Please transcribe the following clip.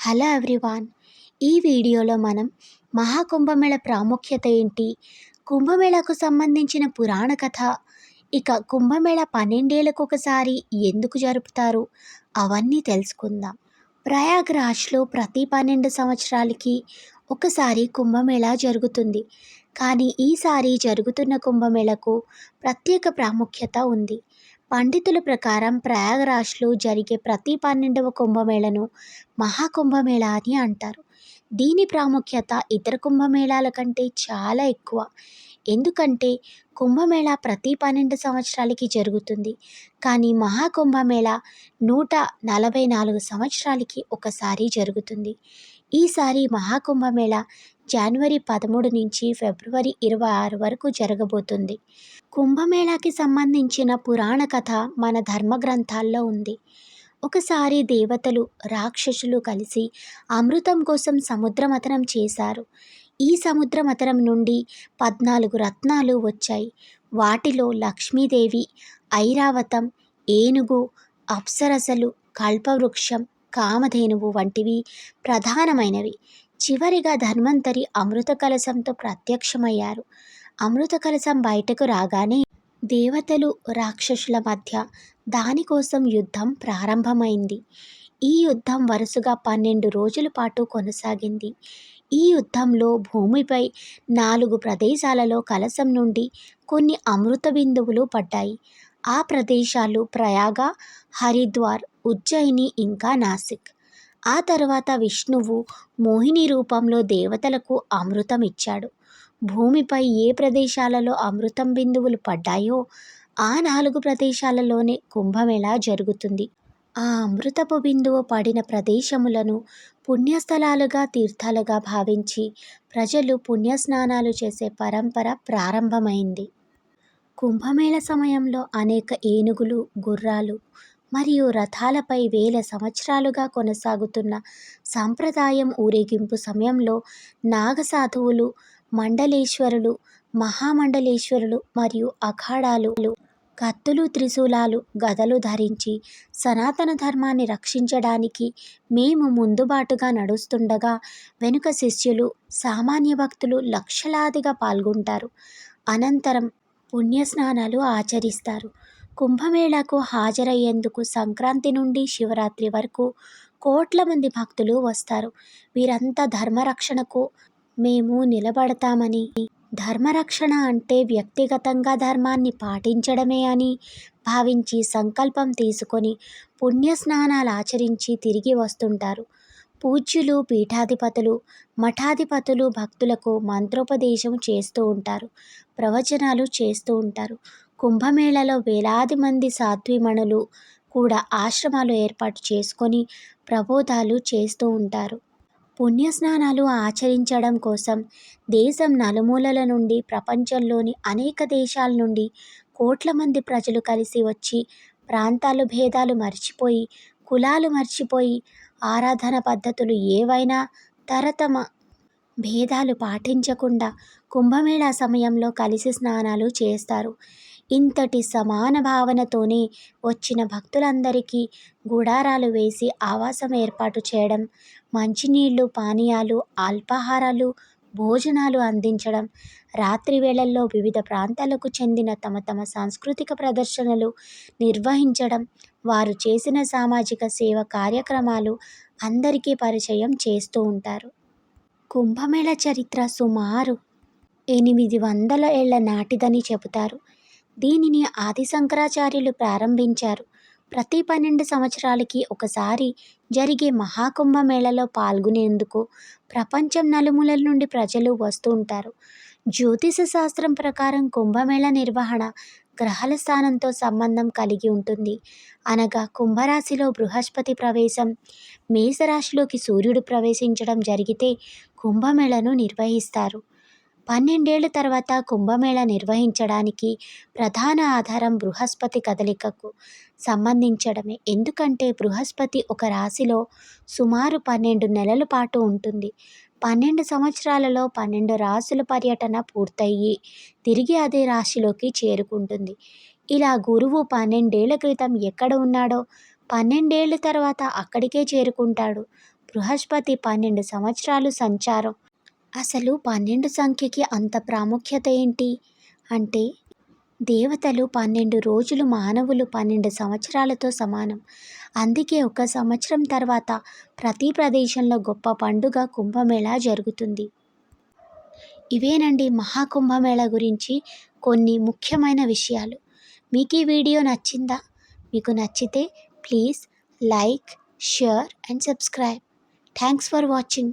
Hello everyone. ఈ వీడియోలో మనం మహాకుంభమేళ ప్రాముఖ్యత ఏంటి? కుంభమేళకు సంబంధించిన పురాణ కథ ఇక కుంభమేళ పన్నెండేళ్ళకు ఒకసారి ఎందుకు జరుపుతారు? అవన్నీ తెలుసుకుందాం. ప్రయాగ్రాజ్లో ప్రతి పన్నెండు సంవత్సరాలకి ఒకసారి కుంభమేళ జరుగుతుంది. కానీ ఈసారి జరుగుతున్న కుంభమేళకు ప్రత్యేక ప్రాముఖ్యత ఉంది. పండితుల ప్రకారం ప్రయాగరాజ్లో జరిగే ప్రతి పన్నెండవ కుంభమేళను మహాకుంభమేళ అని అంటారు. దీని ప్రాముఖ్యత ఇతర కుంభమేళాల కంటే చాలా ఎక్కువ. ఎందుకంటే కుంభమేళ ప్రతి పన్నెండు సంవత్సరాలకి జరుగుతుంది. కానీ మహాకుంభమేళ నూట నలభై నాలుగు సంవత్సరాలకి ఒకసారి జరుగుతుంది. ఈసారి మహాకుంభమేళ జనవరి పదమూడు నుంచి ఫిబ్రవరి ఇరవై ఆరు వరకు జరగబోతుంది. కుంభమేళాకి సంబంధించిన పురాణ కథ మన ధర్మ గ్రంథాల్లో ఉంది. ఒకసారి దేవతలు రాక్షసులు కలిసి అమృతం కోసం సముద్రమతనం చేశారు. ఈ సముద్రమతనం నుండి పద్నాలుగు రత్నాలు వచ్చాయి. వాటిలో లక్ష్మీదేవి ఐరావతం ఏనుగు అప్సరసలు కల్పవృక్షం కామధేనువు వంటివి ప్రధానమైనవి. చివరిగా ధన్వంతరి అమృత కలశంతో ప్రత్యక్షమయ్యారు. అమృత కలశం బయటకు రాగానే దేవతలు రాక్షసుల మధ్య దానికోసం యుద్ధం ప్రారంభమైంది. ఈ యుద్ధం వరుసగా పన్నెండు రోజుల పాటు కొనసాగింది. ఈ యుద్ధంలో భూమిపై నాలుగు ప్రదేశాలలో కలశం నుండి కొన్ని అమృత బిందువులు పడ్డాయి. ఆ ప్రదేశాలు ప్రయాగ హరిద్వార్ ఉజ్జయిని ఇంకా నాసిక్. ఆ తర్వాత విష్ణువు మోహిని రూపంలో దేవతలకు అమృతం ఇచ్చాడు. భూమిపై ఏ ప్రదేశాలలో అమృతం బిందువులు పడ్డాయో ఆ నాలుగు ప్రదేశాలలోనే కుంభమేళా జరుగుతుంది. ఆ అమృతపు బిందువు పడిన ప్రదేశములను పుణ్యస్థలాలుగా తీర్థాలుగా భావించి ప్రజలు పుణ్యస్నానాలు చేసే పరంపర ప్రారంభమైంది. కుంభమేళ సమయంలో అనేక ఏనుగులు గుర్రాలు మరియు రథాలపై వేల సంవత్సరాలుగా కొనసాగుతున్న సాంప్రదాయం ఊరేగింపు సమయంలో నాగసాధువులు మండలేశ్వరులు మహామండలేశ్వరులు మరియు అఖాడాలు కత్తులు త్రిశూలాలు గదలు ధరించి సనాతన ధర్మాన్ని రక్షించడానికి మేము ముందుబాటుగా నడుస్తుండగా వెనుక శిష్యులు సామాన్య భక్తులు లక్షలాదిగా పాల్గొంటారు. అనంతరం పుణ్యస్నానాలు ఆచరిస్తారు. కుంభమేళాకు హాజరయ్యేందుకు సంక్రాంతి నుండి శివరాత్రి వరకు కోట్ల మంది భక్తులు వస్తారు. వీరంతా ధర్మరక్షణకు మేము నిలబడతామని ధర్మరక్షణ అంటే వ్యక్తిగతంగా ధర్మాన్ని పాటించడమే అని భావించి సంకల్పం తీసుకొని పుణ్యస్నానాలు ఆచరించి తిరిగి వస్తుంటారు. పూజ్యులు పీఠాధిపతులు మఠాధిపతులు భక్తులకు మంత్రోపదేశం చేస్తూ ఉంటారు ప్రవచనాలు చేస్తూ ఉంటారు. కుంభమేళలో వేలాది మంది సాధ్విమణులు కూడా ఆశ్రమాలు ఏర్పాటు చేసుకొని ప్రబోధాలు చేస్తూ ఉంటారు. పుణ్యస్నానాలు ఆచరించడం కోసం దేశం నలుమూలల నుండి ప్రపంచంలోని అనేక దేశాల నుండి కోట్ల మంది ప్రజలు కలిసి వచ్చి ప్రాంతాలు భేదాలు మర్చిపోయి కులాలు మర్చిపోయి ఆరాధన పద్ధతులు ఏవైనా తరతమ భేదాలు పాటించకుండా కుంభమేళా సమయంలో కలిసి స్నానాలు చేస్తారు. ఇంతటి సమాన భావనతోనే వచ్చిన భక్తులందరికీ గుడారాలు వేసి ఆవాసం ఏర్పాటు చేయడం మంచినీళ్ళు పానీయాలు అల్పాహారాలు భోజనాలు అందించడం రాత్రి వేళల్లో వివిధ ప్రాంతాలకు చెందిన తమ తమ సాంస్కృతిక ప్రదర్శనలు నిర్వహించడం వారు చేసిన సామాజిక సేవ కార్యక్రమాలు అందరికీ పరిచయం చేస్తూ ఉంటారు. కుంభమేళ చరిత్ర సుమారు ఎనిమిది వందల ఏళ్ళ నాటిదని చెబుతారు. దీనిని ఆది శంకరాచార్యులు ప్రారంభించారు. ప్రతి పన్నెండు సంవత్సరాలకి ఒకసారి జరిగే మహాకుంభమేళలో పాల్గొనేందుకు ప్రపంచం నలుమూలల నుండి ప్రజలు వస్తూ ఉంటారు. జ్యోతిష శాస్త్రం ప్రకారం కుంభమేళ నిర్వహణ గ్రహాల స్థానంతో సంబంధం కలిగి ఉంటుంది. అనగా కుంభరాశిలో బృహస్పతి ప్రవేశం మేషరాశిలోకి సూర్యుడు ప్రవేశించడం జరిగితే కుంభమేళను నిర్వహిస్తారు. పన్నెండేళ్ళ తర్వాత కుంభమేళ నిర్వహించడానికి ప్రధాన ఆధారం బృహస్పతి కదలికకు సంబంధించడమే. ఎందుకంటే బృహస్పతి ఒక రాశిలో సుమారు పన్నెండు నెలల పాటు ఉంటుంది. పన్నెండు సంవత్సరాలలో పన్నెండు రాశుల పర్యటన పూర్తయ్యి తిరిగి అదే రాశిలోకి చేరుకుంటుంది. ఇలా గురువు పన్నెండేళ్ళ క్రితం ఎక్కడ ఉన్నాడో పన్నెండేళ్ళ తర్వాత అక్కడికే చేరుకుంటాడు. బృహస్పతి పన్నెండు సంవత్సరాలు సంచారం అసలు పన్నెండు సంఖ్యకి అంత ప్రాముఖ్యత ఏంటి? అంటే దేవతలు పన్నెండు రోజులు మానవులు పన్నెండు సంవత్సరాలతో సమానం. అందుకే ఒక సంవత్సరం తర్వాత ప్రతి ప్రదేశంలో గొప్ప పండుగ కుంభమేళా జరుగుతుంది. ఇవేనండి మహాకుంభమేళా గురించి కొన్ని ముఖ్యమైన విషయాలు. మీకు ఈ వీడియో నచ్చిందా? మీకు నచ్చితే please like share and subscribe. Thanks for watching.